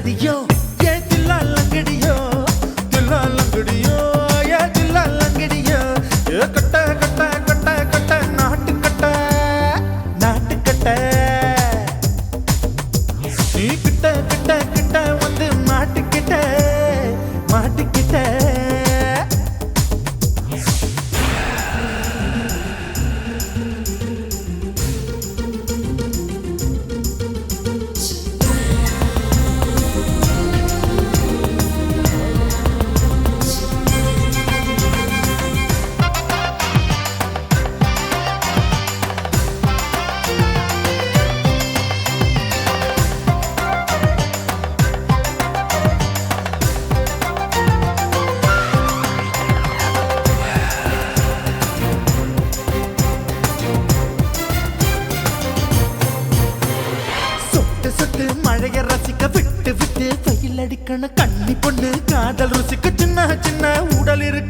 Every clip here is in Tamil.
que di.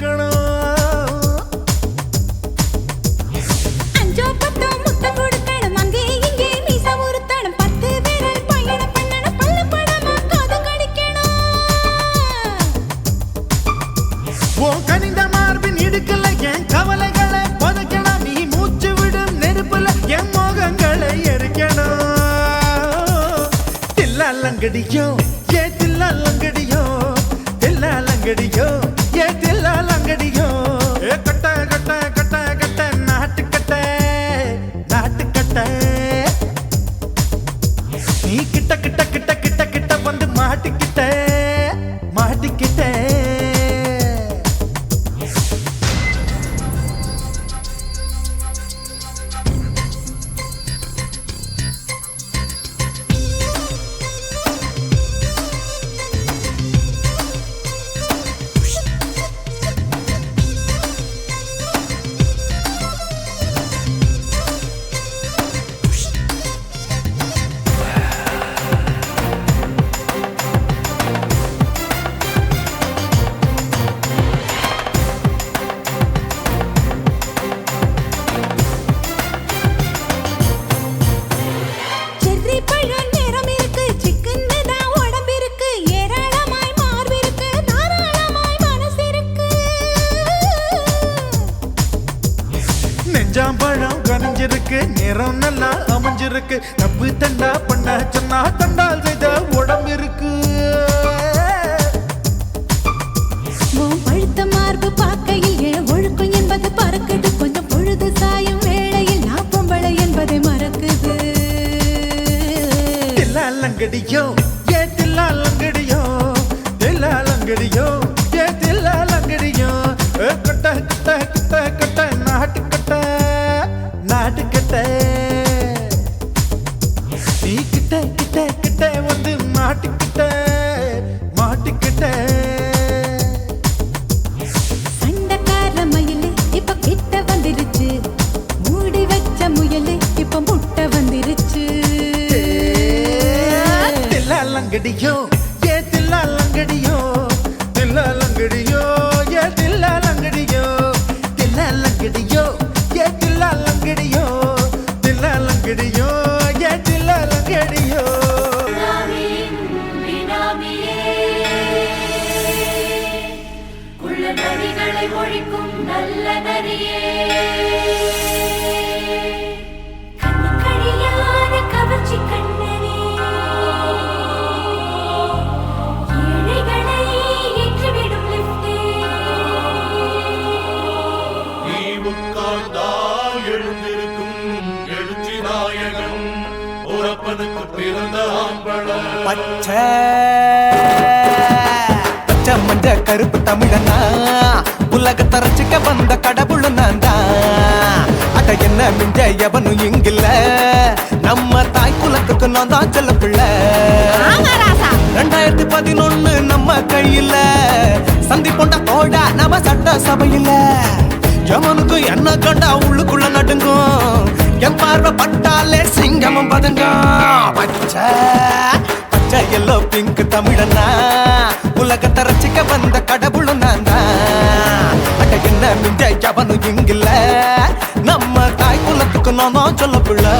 കേൾക്കണം அடியும் தமிழனா? உலகத்தை ரசிக்க வந்த கடவுளும் நான் தான் அட என்ன மிஞ்ச எவனும் இங்கில்ல? நம்ம தாய் குலத்துக்கு நான் தான் செல்ல பிள்ளை ரெண்டாயிரத்தி பதினொன்னு நம்ம கையில. சந்திப்போண்டா தோடா நம்ம சட்ட சபையில எவனுக்கும் என்ன கண்டா உள்ளுக்குள்ள நடுங்கும். என் பார்வை பட்டாலே சிங்கமும் பதுங்கும். பச்சை பச்சை எல்லோ பிங்க் தமிழனா. உலகத்தை ரசிக்க வந்த கடவுளும் நான் தான். அட என்ன மிஞ்ச எவனும் இங்கில்ல. நம்ம தாய் குலத்துக்கு நான் சொல்ல பிள்ளை.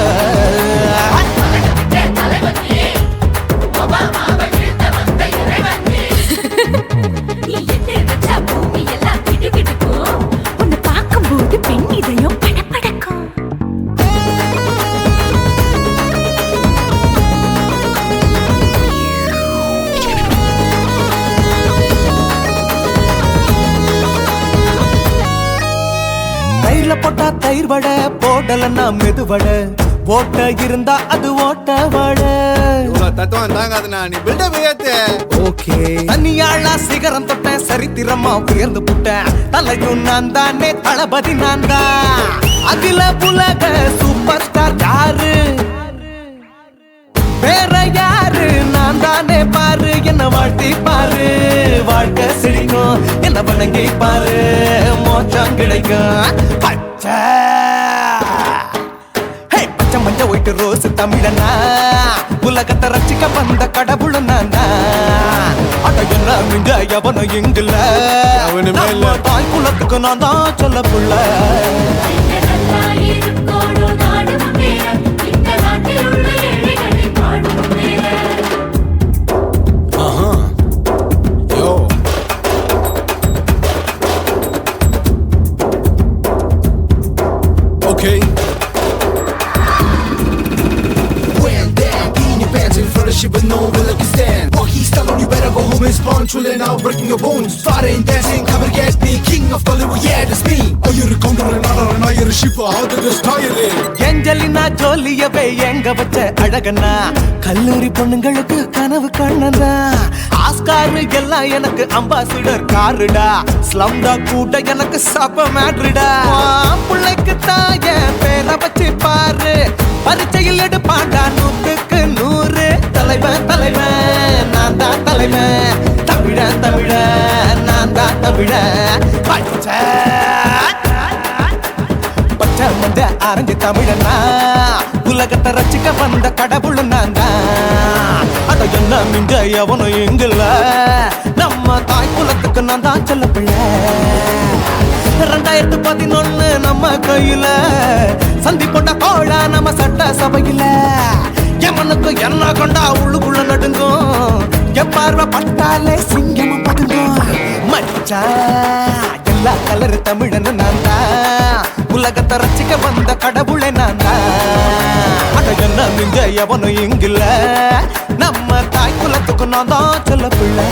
போடலன்னா மெது வடை ஓட்ட இருந்தா அது ஓட்ட வடை தத்துவம் தாங்காதுண்ணா நீ பில்டப் ஏத்து. ஓகே. தனியாளா சிகரம் தொட்டேன் சரித்திரமா உயர்ந்து புட்டேன். தலையும் நான் தானே தளபதி நான் தான் அகில புலக சூப்பர் ஸ்டார் யாரு? வேற யாரு? நான் தானே பாரு என்ன வாழ்த்தி பாரு. வாழ்க்கை சிரிக்கும் என்ன வணங்கி பாரு. மோச்சம் கிடைக்கும். பச்சை ஒயிட்டு ரோஸ் தமிழனா? உலகத்தை ரசிக்க வந்த கடவுள் நான்? அட என்ன மிஞ்ச எவனும் தாய் குலத்துக்கு நான் தான் சொல்ல புள்ள. அழகண்ணா. கல்லூரி பொண்ணுங்களுக்கு கனவு கண்ணனா ஆஸ்கார் எல்லாம் எனக்கு அம்பாசிடர் காருடா. ஸ்லம்டா கூட எனக்கு சப்ப மேட்ருடா. பிள்ளைக்கு தான் என் பேரை வச்சு பாரு. பரிச்சையில் எடுப்பாண்டா நூற்றுக்கு நூறு. தலைவன் தலைவன் நான் தான் தலைவன். தமிழ தமிழ நான் தான் தமிழ பச்ச பச்சை மஞ்ச ஆரஞ்சு தமிழன்னா உலகத்தை ரசிக்க வந்த கடவுள் நான் தான். அட என்ன மிஞ்ச எவனும் எங்குல. நம்ம தாய் குலத்துக்கு நான் தான் சொல்ல பிள்ளை. ரெண்டாயிரத்து பதினொன்னு நம்ம கையில. சந்தி போட்ட கோழா நம்ம சட்ட சபையில எமனுக்கு என்ன கொண்டா உள்ளுக்குள்ள நடுங்கும். என் பட்டாலே சிங்கமும் பதுங்கும். மச்சா எல்லா கலரு தமிழன் நான் தான். உலகத்தை ரசிக்க வந்த கடவுளே நான் அட என்ன மிஞ்ச எவனும் இங்கில்ல. நம்ம தாய் குலத்துக்கு நான் தான் சொல்ல பிள்ளை.